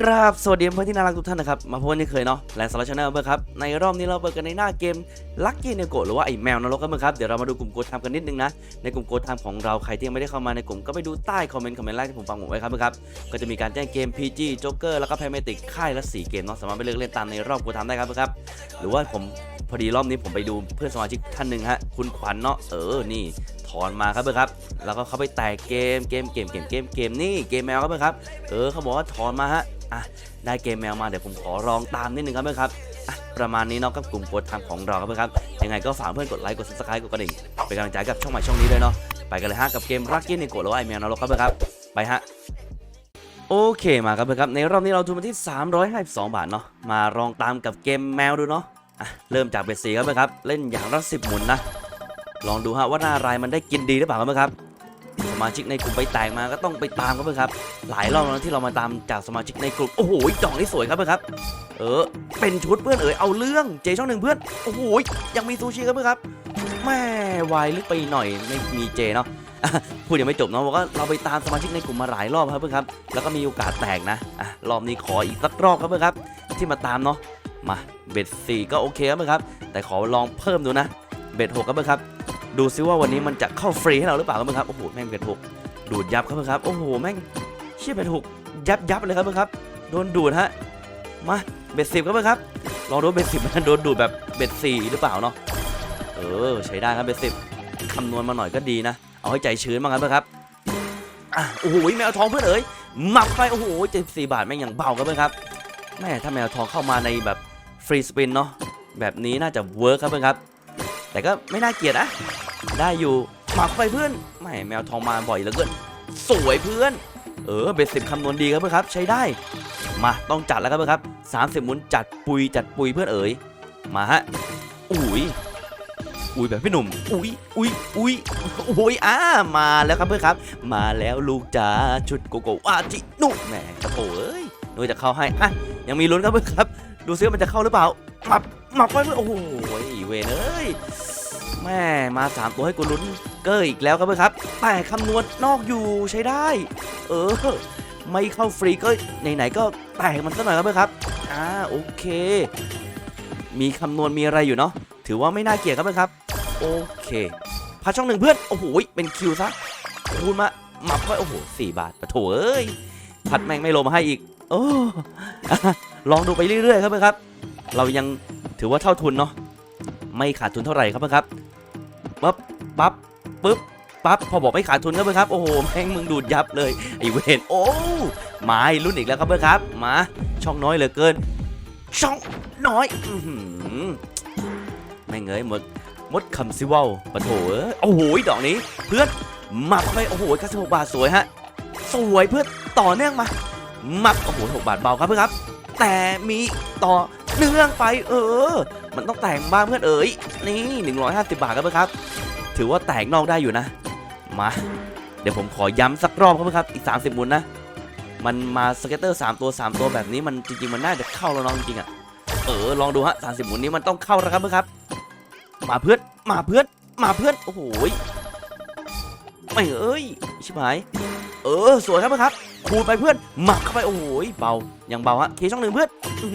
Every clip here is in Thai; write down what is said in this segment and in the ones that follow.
กราบสวัสดีเพื่อนที่น่ารักทุกท่านนะครับ มาพบกันที่เคยเนาะแลนสลัชแนลเบอร์ครับ ในรอบนี้เราเปิดกันในหน้าเกมลัคกี้เนโกหรือว่าไอแมวนรกกันเบอร์ครับ เดี๋ยวเรามาดูกลุ่มโกดทำกันนิดนึงนะ ในกลุ่มโกดทำของเราใครที่ยังไม่ได้เข้ามาในกลุ่มก็ไปดูใต้คอมเมนต์คอมเมนต์แรกที่ผมฟังผมไว้ครับเบอร์ครับ ก็จะมีการแจ้งเกม PG โจ๊กเกอร์แล้วก็แพเมติกค่ายละ4เกมเนาะสามารถไปเลือกเล่นตามในรอบโกดทำได้ครับเบอร์ครับ หรือว่าผมพอดีรอบนี้ผมไปดูเพื่อนสมาชิกท่านหนึ่งฮะคุณขวัญเนาะเออนี่ถอนมาครับเบอร์ครับ แล้วก็เขาไปแตกเกมเกมเกมเกมเกมเกมนี่เกมแมวครับเบอร์ครับ เออเขาบอกว่าถอนมาฮะ อะได้เกมแมวมาเดี๋ยวผมขอลองตามนิดนึงครับเพื่อนครับอะประมาณนี้เนาะกับกลุ่มกดทำของเราครับเพื่อนครับยังไงก็ฝากเพื่อนกดไลค์กดซับสไครต์กดกระดิ่งเป็นกำลังใจกับช่องใหม่ช่องนี้ด้วยเนาะไปกันเลยฮะกับเกมรักกี้ในโกดหรือว่าไอแมวนรกครับเพื่อนครับไปฮะโอเคมาครับเพื่อนครับในรอบนี้เราทุนมาที่ 352 บาทเนาะมาลองตามกับเกมแมวดูเนาะอะเริ่มจากเบสซีครับเพื่อนครับเล่นอย่างละสิบหมุนนะลองดูฮะว่าหน้ารายมันได้กินดีหรือเปล่าครับเพื่อนครับ สมาชิกในกลุ่มไปแตกมาก็ต้องไปตามครับเพื่อนครับ หลายรอบแล้วที่เรามาตามจากสมาชิกในกลุ่มโอ้โหดอกนี้สวยครับเพื่อนครับ เออเป็นชุดเพื่อนเอ๋ยเอาเรื่องเจช่องหนึ่งเพื่อนโอ้โหยังมีซูชิครับเพื่อนครับแม่วายลึกไปหน่อยไม่มีเจเนาะพูดยังไม่จบเนาะบอกว่าเราไปตามสมาชิกในกลุ่มมาหลายรอบครับเพื่อนครับ แล้วก็มีโอกาสแตกนะอะรอบนี้ขออีกสักรอบครับเพื่อนครับ ที่มาตามเนาะมาเบ็ดสี่ก็โอเคครับเพื่อนครับ แต่ขอลองเพิ่มดูนะเบ็ดหกครับเพื่อนครับ ดูซิว่าวันนี้มันจะเข้าฟรีให้เราหรือเปล่าครับเพื่อนครับ โอ้โห แม่งเบ็ดหกดูดยับครับเพื่อนครับ โอ้โห แม่งเชี่ยเบ็ดหกยับยับเลยครับเพื่อนครับ โดนดูดฮะ มาเบ็ดสิบครับเพื่อนครับ ลองดูเบ็ดสิบมันโดนดูดแบบเบ็ดสี่หรือเปล่าเนาะ เออ ใช้ได้ครับเบ็ดสิบคำนวณมาหน่อยก็ดีนะ เอาให้ใจชื้นบ้างครับเพื่อนครับอะโอ้โห แมวทองเพื่อนเอ๋ยหมักไป โอ้โหเจ็ดสี่บาทแม่งอย่างเบาครับเพื่อนครับ แม่ถ้าแมวทองเข้ามาในแบบฟรีสปินเนาะ แบบนี้น่าจะเวิร์คครับเพื่อนครับ แต่ก็ไม่น่าเกลียดนะ ได้อยู่หมักไปเพื่อนแม่แมวทองมาบ่อยเหลือเกินสวยเพื่อน เออเบ็ดสิบคำนวณดีครับเพื่อนครับ ใช้ได้ มาต้องจัดแล้วครับเพื่อนครับสามสิบหมุนจัดปุยจัดปุยเพื่อนเอ๋ยมาฮะอุ้ยอุ้ยแบบพี่หนุ่มอุ้ยอุ้ยอุ้ยอุ้ยอ่ามาแล้วครับเพื่อนครับ มาแล้วลูกจ๋าชุดโกโก้วาจินุแหมกระโถเอ้ยหนูจะเข้าให้อะยังมีลุ้นครับเพื่อนครับ ดูซิว่ามันจะเข้าหรือเปล่าหมับหมับไปเพื่อนโอ้โหเวนเอ้ย แม่มาสามตัวให้กูลุ้นเกอร์อีกแล้วครับเพื่อนครับแต่คำนวณนอกอยู่ใช้ได้ เออ ไม่เข้าฟรีก็ไหนๆก็แตกมันสักหน่อยครับเพื่อนครับอ่าโอเค มีคำนวณมีอะไรอยู่เนาะถือว่าไม่น่าเกลียดครับเพื่อนครับ โอเคพัดช่องหนึ่งเพื่อน โอ้โหเป็นคิวซะคูณมาหมับไปโอ้โหสี่บาทปะโถเอ้ยพัดแม่งไม่ลงมาให้อีก โอ้อลองดูไปเรื่อยๆครับเพื่อนครับ เรายังถือว่าเท่าทุนเนาะไม่ขาดทุนเท่าไหร่ครับเพื่อนครับ ปั๊บปั๊บปึ๊บปั๊บพอบอกไม่ขาดทุนครับเพื่อนครับโอ้โหแม่งมึงดูดยับเลยไอเวนโอ้มาให้รุ่นอีกแล้วครับเพื่อนครับ มาช่องน้อยเหลือเกิน ช่องน้อยแม่งเอ้ยหมดมดคำซิว่าปะโถเอ้ยโอ้โหดอกนี้ เพื่อนหมับไปโอ้โห96บาทสวยฮะสวยเพื่อนต่อเนื่องมาหมับโอ้โห6บาทเบาครับเพื่อนครับ แต่มีต่อเนื่องไปเออ มันต้องแต่งบ้างเพื่อนเอ๋ยนี่150 บาทครับเพื่อนครับ ถือว่าแตกนอกได้อยู่นะ มา เดี๋ยวผมขอย้ำสักรอบครับเพื่อนครับอีก 30หมุนนะ มันมาสเก็ตเตอร์ 3 ตัว 3 ตัวแบบนี้มันจริงๆ มันน่าจะเข้าแล้วน้องจริงอะเออลองดูฮะ30หมุนนี้มันต้องเข้าแล้วครับเพื่อนครับ มาเพื่อนมาเพื่อนมาเพื่อนโอ้โหไม่เอ้ยชิบหายเออสวยครับเพื่อนครับคูณไปเพื่อนหมักเข้าไปโอ้โหเบายังเบาฮะเคช่องหนึ่งเพื่อนอื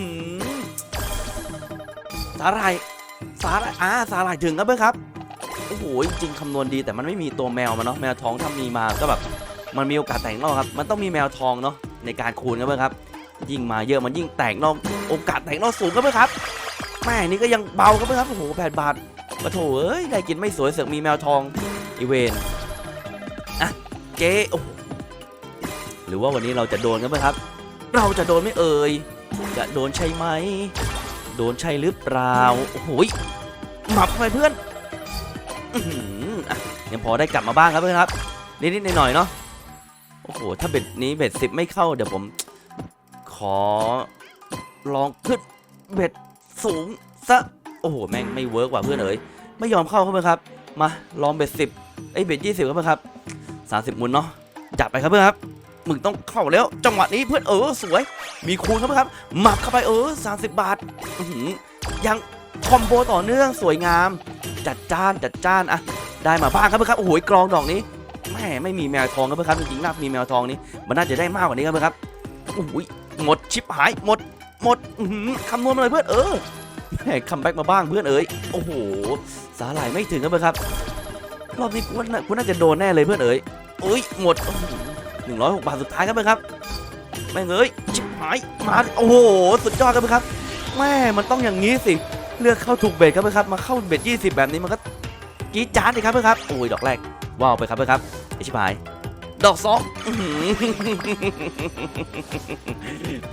สาหร่ายสาหร่ายอ่าสาหร่ายถึงครับเพื่อนครับโอ้โหจริงคำนวณดีแต่มันไม่มีตัวแมวมาเนาะแมวทองถ้ามีมาก็แบบมันมีโอกาสแตกนอกครับมันต้องมีแมวทองเนาะในการคูณครับเพื่อนครับ ยิ่งมาเยอะมันยิ่งแตกนอกโอกาสแตกนอกสูงครับเพื่อนครับแม่นี่ก็ยังเบาครับเพื่อนครับโอ้โหแปดบาทปะโถเอ้ยได้กินไม่สวยเสือกมีแมวทองอีเวนอะเจ๊โอ้หรือว่าวันนี้เราจะโดนครับเพื่อนครับ เราจะโดนไม่เอ่ย จะโดนใช่ไหม โดนใช่หรือเปล่าโอ้โหยหมับไปเพื่อนอยังพอได้กลับมาบ้างครับเพื่อนครับนิดๆหน่อยๆเนาะโอ้โหถ้าเบ็ดนี้เบ็ดสิบไม่เข้าเดี๋ยวผม ขอลองขึ้นเบ็ดสูงซะโอ้โหแม่งไม่เวิร์กว่ะเพื่อนเอ๋ยไม่ยอมเข้าครับเพื่อนครับมาลองเบ็ดสิบไอ้ยเบ็ดยี่สิบครับเพื่อนครับสามสิบมุนเนาะจัดไปครับเพื่อนครับ มึงต้องเข้าแล้ว จังหวะนี้เพื่อนเออสวย มีคูณครับเพื่อนครับหมักเข้าไปเออสามสิบบาทยังคอมโบต่อเนื่องสวยงาม จัดจ้านจัดจ้านอะได้มาบ้างครับเพื่อนครับโอ้โหกรองดอกนี้แม่ไม่มีแมวทองครับเพื่อนครับจริงๆน่ามีแมวทองนี้มันน่าจะได้มากกว่านี้ครับเพื่อนครับโอ้โหหมดชิปหายหมดหมดคำนวณมาเลยเพื่อนเออแหมคัมแบ็กมาบ้างเพื่อนเอ๋ยโอ้โหสาหร่ายไม่ถึงครับเพื่อนครับรอบนี้กูน่ากูน่าจะโดนแน่เลยเพื่อนเอ๋ยเอ้ยหมดหนึ่งร้อยห กบาทสุดท้ายครับเพื่อนครับแม่งเอ้ยชิบหายมาโอ้โหสุดยอดครับเพื่อนครับแม่มันต้องอย่างนี้สิเลือกเข้าถูกเบ็ดครับเพื่อนครับมาเข้าเบ็ดยี่สิบแบบนี้มันก็กีดจ๊าดเลยครับเพื่อนครับโอ้ยดอกแรกว้าวไปครับเพื่อนครับไอชิบหายดอกสอง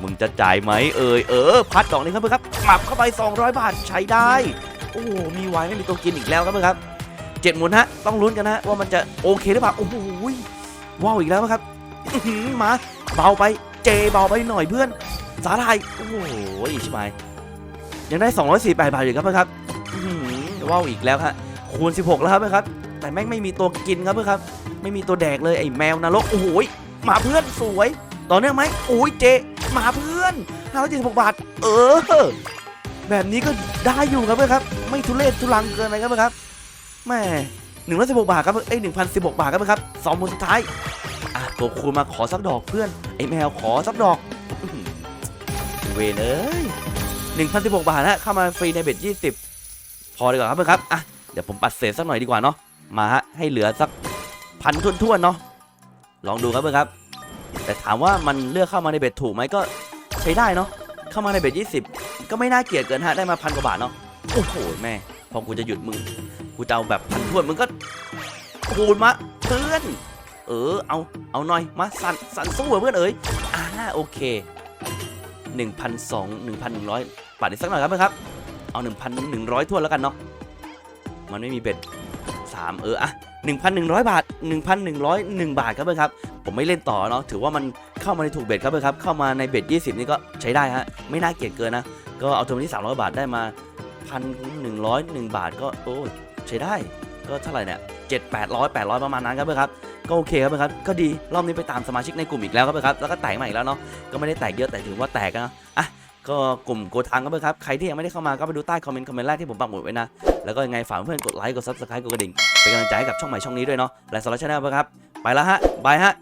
มึงจะจ่ายไหมเอ่ยเออ พัดดอกนี้ครับเพื่อนครับหมับเข้าไป 200 บาทใช้ได้ โอ้โหมีไวน์ไม่มีตัวกินอีกแล้วครับเพื่อนครับเจ็ดหมุนฮะต้องลุ้นกันนะว่ามันจะโอเคหรือเปล่าโอ้โหว้าวอีกแล้วครับ มาเบาไปเจเบาไปหน่อยเพื่อน สาลายโอ้โหชิบหายยังได้ 248 บาทอยู่ครับเพื่อนครับว้าวอีกแล้วฮะคูณ 16 แล้วครับเพื่อนครับ แต่แม่งไม่มีตัวกินครับเพื่อนครับ ไม่มีตัวแดกเลยไอ้แมวนรกโอ้โหยมาเพื่อนสวยต่อเนื่องไหมโอ้ยเจมาเพื่อน576บาท เออ แบบนี้ก็ได้อยู่ครับเพื่อนครับ ไม่ทุเรศทุลังเกินไปครับเพื่อนครับแม่หนึ่งร้อยสิบหกบาทครับเอ้ยหนึ่งพันสิบหกบาทครับเพื่อนครับสองหมุนสุดท้าย ตัวคูณมาขอสักดอกเพื่อน ไอแมวขอสักดอกเวเอ้ยหนึ่งพันสิบหกบาทนะเข้ามาฟรีในเบ็ดยี่สิบพอดีกว่าครับเพื่อนครับอะเดี๋ยวผมปัดเศษสักหน่อยดีกว่าเนาะมาฮะให้เหลือสักพันทุ่วนๆเนาะลองดูครับเพื่อนครับ แต่ถามว่ามันเลือกเข้ามาในเบ็ดถูกไหมก็ใช้ได้เนาะเข้ามาในเบ็ด20ก็ไม่น่าเกลียดเกินฮะได้มาพันกว่าบาทเนาะโอ้โหแม่พอกูจะหยุดมึงกูจะเอาแบบพันทวนมึงก็คูณมาเพื่อน เออ เอา เอาหน่อย มาสั่น สั่นสู้อะเพื่อนเอ๋ยอ่าโอเค 1,200 1,100ปัดอีกสักหน่อยครับเพื่อนครับ เอา 1,100ทวแล้วกันเนาะ มันไม่มีเบ็ดสามเอออะ1,100 บาท 1,101 บาทครับเพื่อนครับ ผมไม่เล่นต่อเนาะ ถือว่ามันเข้ามาในถูกเบ็ดครับเพื่อนครับ เข้ามาในเบ็ด 20 นี่ก็ใช้ได้ฮะ ไม่น่าเกลียดเกินนะ ก็เอาตัวนี้300 บาทได้มา 1,101 บาทก็โอ้ใช้ได้ ก็เท่าไหร่เนี่ย7 800 800 ประมาณนั้นครับเพื่อนครับ ก็โอเคครับเพื่อนครับก็ดีรอบนี้ไปตามสมาชิกในกลุ่มอีกแล้วครับเพื่อนครับแล้วก็แตกมาอีกแล้วเนาะก็ไม่ได้แตกเยอะแต่ถือว่าแตกนะอะก็กลุ่มโกทังครับเพื่อนครับใครที่ยังไม่ได้เข้ามาก็ไปดูใต้คอมเมนต์คอมเมนต์แรกที่ผมปักหมุดไว้นะแล้วก็ยังไงฝากเพื่อนกดไลค์กดซับสไครต์กดกระดิ่งเป็นกำลังใจให้กับช่องใหม่ช่องนี้ด้วยเนาะและสำหรับช anel ครับไปแล้วฮะบายฮะ